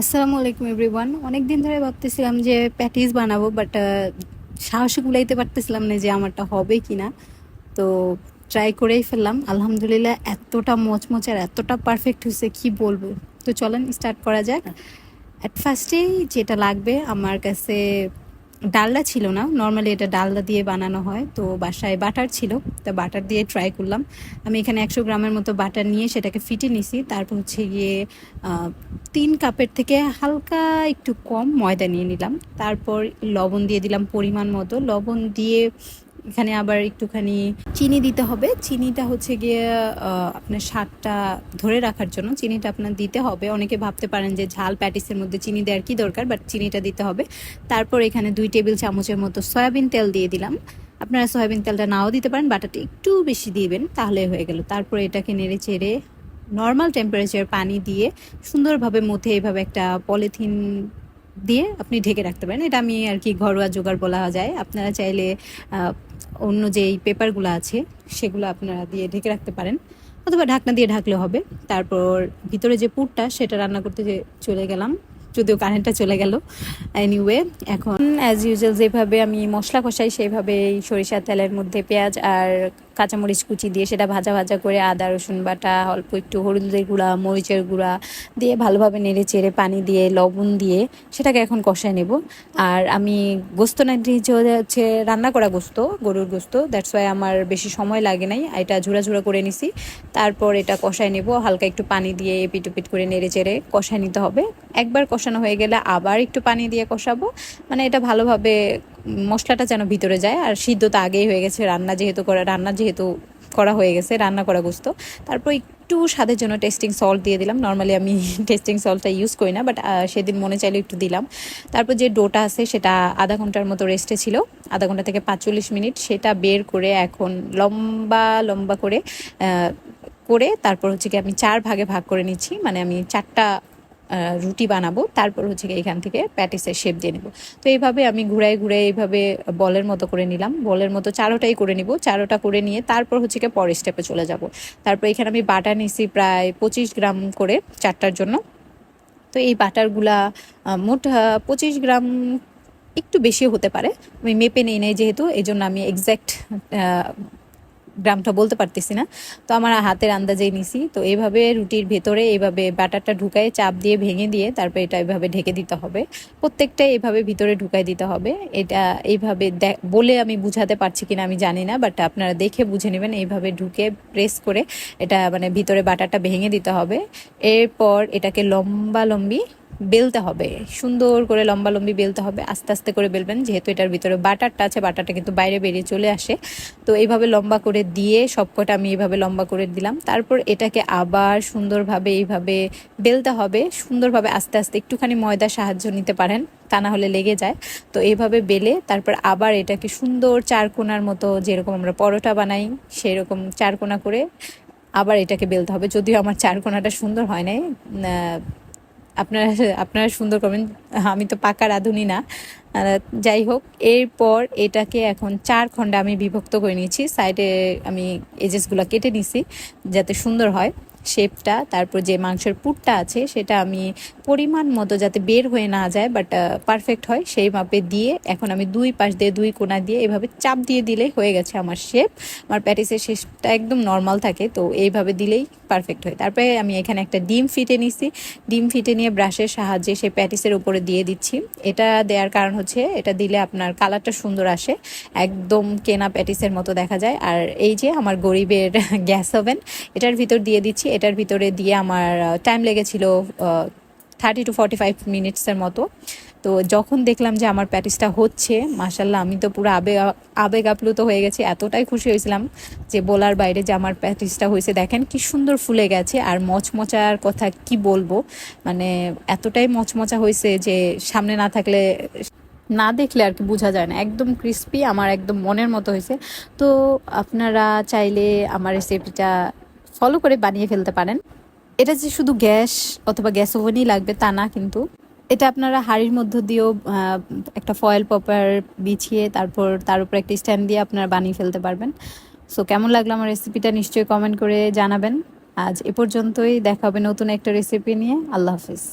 আসসালামু আলাইকুম এভরিওয়ান অনেক দিন ধরে ভাবতেছিলাম যে প্যাটিস বানাবো বাট সাহসে কুলাইতে পারতেছিলাম না যে আমারটা হবে কি না তো ট্রাই করেই ফেললাম। আলহামদুলিল্লাহ, এতটা মচমচে আর এতটা পারফেক্ট হয়েছে, কি বলব? তো চলেন স্টার্ট করা যাক। অ্যাট ফার্স্টেই যেটা লাগবে, আমার কাছে ডালডা ছিল না। নর্মালি এটা ডালডা দিয়ে বানানো হয়। তো বাসায় বাটার ছিল। তা বাটার দিয়ে ট্রাই করলাম। আমি এখানে একশো গ্রামের মতো বাটার নিয়ে সেটাকে ফিটে নিছি। তারপর হচ্ছে গিয়ে তিন কাপের থেকে হালকা একটু কম ময়দা নিয়ে নিলাম। তারপর লবণ দিয়ে দিলাম পরিমাণ মতো। লবণ দিয়ে এখানে আবার একটুখানি চিনি দিতে হবে। চিনিটা হচ্ছে গিয়ে আপনার স্বাদটা ধরে রাখার জন্য চিনিটা আপনার দিতে হবে। অনেকে ভাবতে পারেন যে ঝাল প্যাটিসের মধ্যে চিনি দেওয়ার কি দরকার বাট চিনিটা দিতে হবে। তারপর এখানে দুই টেবিল চামচের মতো সয়াবিন তেল দিয়ে দিলাম। আপনারা সয়াবিন তেলটা নাও দিতে পারেন বাটারটা একটু বেশি দিবেন, তাহলে হয়ে গেল। তারপর এটাকে নেড়ে চেড়ে নর্মাল টেম্পারেচার পানি দিয়ে সুন্দরভাবে মধ্যে এভাবে একটা পলিথিন দিয়ে আপনি ঢেকে রাখতে পারেন। এটা আমি আর কি ঘরোয়া জোগাড় বলা যায়। আপনারা চাইলে অন্য যে এই পেপারগুলো আছে, সেগুলো আপনারা দিয়ে ঢেকে রাখতে পারেন। অথবা ঢাকনা দিয়ে ঢাকলে হবে। তারপর ভিতরে যে পুরটা, সেটা রান্না করতে চলে গেলাম। যদিও কারেন্টটা চলে গেল। এনিওয়ে এখন অ্যাজ ইউজুয়াল যেভাবে আমি মশলা কষাই, সেইভাবে এই সরিষার তেলের মধ্যে পেঁয়াজ আর কাঁচামরিচ কুচি দিয়ে সেটা ভাজা ভাজা করে আদা, রসুন বাটা, অল্প একটু হলুদের গুঁড়া, মরিচের গুঁড়া দিয়ে ভালোভাবে নেড়ে চেড়ে পানি দিয়ে, লবণ দিয়ে সেটাকে এখন কষায় নেব। আর আমি গোস্ত না হচ্ছে রান্না করা গোস্ত, গরুর গোস্ত দ্যাটস ওয়াই আমার বেশি সময় লাগে নাই। এটা ঝুরা ঝুরা করে নিছি। তারপর এটা কষায় নেব, হালকা একটু পানি দিয়ে এপিট উপিট করে নেড়ে চেড়ে কষায় নিতে হবে। একবার কষানো হয়ে গেলে আবার একটু পানি দিয়ে কষাবো। মানে এটা ভালোভাবে মশলাটা যেন ভিতরে যায়। আর সিদ্ধ তো আগেই হয়ে গেছে। রান্না যেহেতু করা রান্না যেহেতু করা হয়ে গেছে, রান্না করা গোস্ত। তারপর একটু স্বাদের জন্য টেস্টিং সল্ট দিয়ে দিলাম। নর্মালি আমি টেস্টিং সল্টটা ইউজ করি না বাট সেদিন মনে চাইলে একটু দিলাম। তারপর যে ডোটা আছে, সেটা আধা ঘণ্টার মতো রেস্টে ছিল। আধা ঘণ্টা থেকে পাঁচচল্লিশ মিনিট সেটা বের করে এখন লম্বা লম্বা করে করে তারপর হচ্ছে কি আমি চার ভাগে ভাগ করে নিচ্ছি। মানে আমি চারটা রুটি বানাবো, তারপর হচ্ছে এখান থেকে প্যাটিসের শেপ দিয়ে নেব। তো এইভাবে আমি ঘুরাই ঘুরাই এইভাবে বলের মতো করে নিলাম। বলের মতো চারোটাই করে নিব। চারোটা করে নিয়ে তারপর হচ্ছে কি পরের স্টেপে চলে যাব। তারপর এখানে আমি বাটা নিছি প্রায় পঁচিশ গ্রাম করে চারটার জন্য। তো এই বাটারগুলা মোট পঁচিশ গ্রাম একটু বেশি হতে পারে। আমি মেপে নেই নাই যেহেতু এই জন্য আমি এক্স্যাক্ট গ্রামটা বলতে পারতেছি না। তো আমার হাতের আন্দাজেই নিছি। তো এইভাবে রুটির ভেতরে এইভাবে ব্যাটারটা ঢুকায় চাপ দিয়ে ভেঙে দিয়ে তারপর এটা এইভাবে ঢেকে দিতে হবে। প্রত্যেকটা এইভাবে ভিতরে ঢুকাই দিতে হবে। এটা এইভাবে বলে আমি বুঝাতে পারছি কিনা আমি জানি না বাট আপনারা দেখে বুঝে নেবেন। এইভাবে ঢুকে প্রেস করে এটা মানে ভিতরে বাটারটা ভেঙে দিতে হবে। এরপর এটাকে লম্বা লম্বি বেলতে হবে। সুন্দর করে লম্বা লম্বি বেলতে হবে। আস্তে আস্তে করে বেলবেন, যেহেতু এটার ভিতরে বাটারটা আছে, বাটারটা কিন্তু বাইরে বেরিয়ে চলে আসে। তো এইভাবে লম্বা করে দিয়ে সবকটা আমি এইভাবে লম্বা করে দিলাম। তারপর এটাকে আবার সুন্দরভাবে এইভাবে বেলতে হবে। সুন্দরভাবে আস্তে আস্তে একটুখানি ময়দা সাহায্য নিতে পারেন, তা না হলে লেগে যায়। তো এইভাবে বেলে তারপর আবার এটাকে সুন্দর চারকোনার মতো যেরকম আমরা পরোটা বানাই সেই রকম চারকোনা করে আবার এটাকে বেলতে হবে। যদিও আমার চারকোনাটা সুন্দর হয় নাই আপনারা আপনারা সুন্দর করবেন। আমি তো পাকা রাঁধুনি না। যাই হোক, এরপর এটাকে এখন চার খণ্ডে আমি বিভক্ত করে নিয়েছি। সাইডে আমি এজেসগুলো কেটে নিছি, যাতে সুন্দর হয়। শেপটা তারপর যে মাংসের পুরটা আছে, সেটা আমি পরিমাণ মতো যাতে বের হয়ে না যায় বাট পারফেক্ট হয়, সেই মাপে দিয়ে এখন আমি দুই পাশ দিয়ে, দুই কোনা দিয়ে এভাবে চাপ দিয়ে দিলেই হয়ে গেছে আমার শেপ আমার প্যাটিসের শেপটা একদম নর্মাল থাকে, তো এইভাবে দিলেই পারফেক্ট হয়। তারপরে আমি এখানে একটা ডিম ফিটে নিছি। ডিম ফিটে নিয়ে ব্রাশের সাহায্যে সেই প্যাটিসের উপরে দিয়ে দিচ্ছি। এটা দেওয়ার কারণ হচ্ছে, এটা দিলে আপনার কালারটা সুন্দর আসে। একদম কেনা প্যাটিসের মতো দেখা যায়। আর এই যে আমার গরিবের গ্যাস ওভেন, এটার ভিতর দিয়ে দিচ্ছি। এটার ভিতরে দিয়ে আমার টাইম লেগেছিল থার্টি টু ফর্টি ফাইভ মিনিটসের মতো। তো যখন দেখলাম যে আমার প্যাটিসটা হচ্ছে মাসাল্লাহ আমি তো পুরো আবেগ আবেগ আপ্লুত হয়ে গেছি, এতটাই খুশি হয়েছিলাম যে বলার বাইরে যে আমার প্যাটিসটা হয়েছে। দেখেন কি সুন্দর ফুলে গেছে, আর মচমচার কথা কি বলব? মানে এতটাই মচমচা হয়েছে যে সামনে না থাকলে, না দেখলে আর কি বোঝা যায় না। একদম ক্রিস্পি আমার একদম মনের মতো হয়েছে। তো আপনারা চাইলে আমার রেসিপিটা ফলো করে বানিয়ে ফেলতে পারেন। এটা যে শুধু গ্যাস অথবা গ্যাস ওভেনই লাগবে তা না কিন্তু। এটা আপনারা হাড়ির মধ্য দিয়েও একটা ফয়েল পপার বিছিয়ে তারপর তার উপর একটা স্ট্যান্ড দিয়ে আপনারা বানিয়ে ফেলতে পারবেন। সো কেমন লাগল আমার রেসিপিটা নিশ্চয়ই কমেন্ট করে জানাবেন। আজ এ পর্যন্তই, দেখা হবে নতুন একটা রেসিপি নিয়ে। আল্লাহ হাফিজ।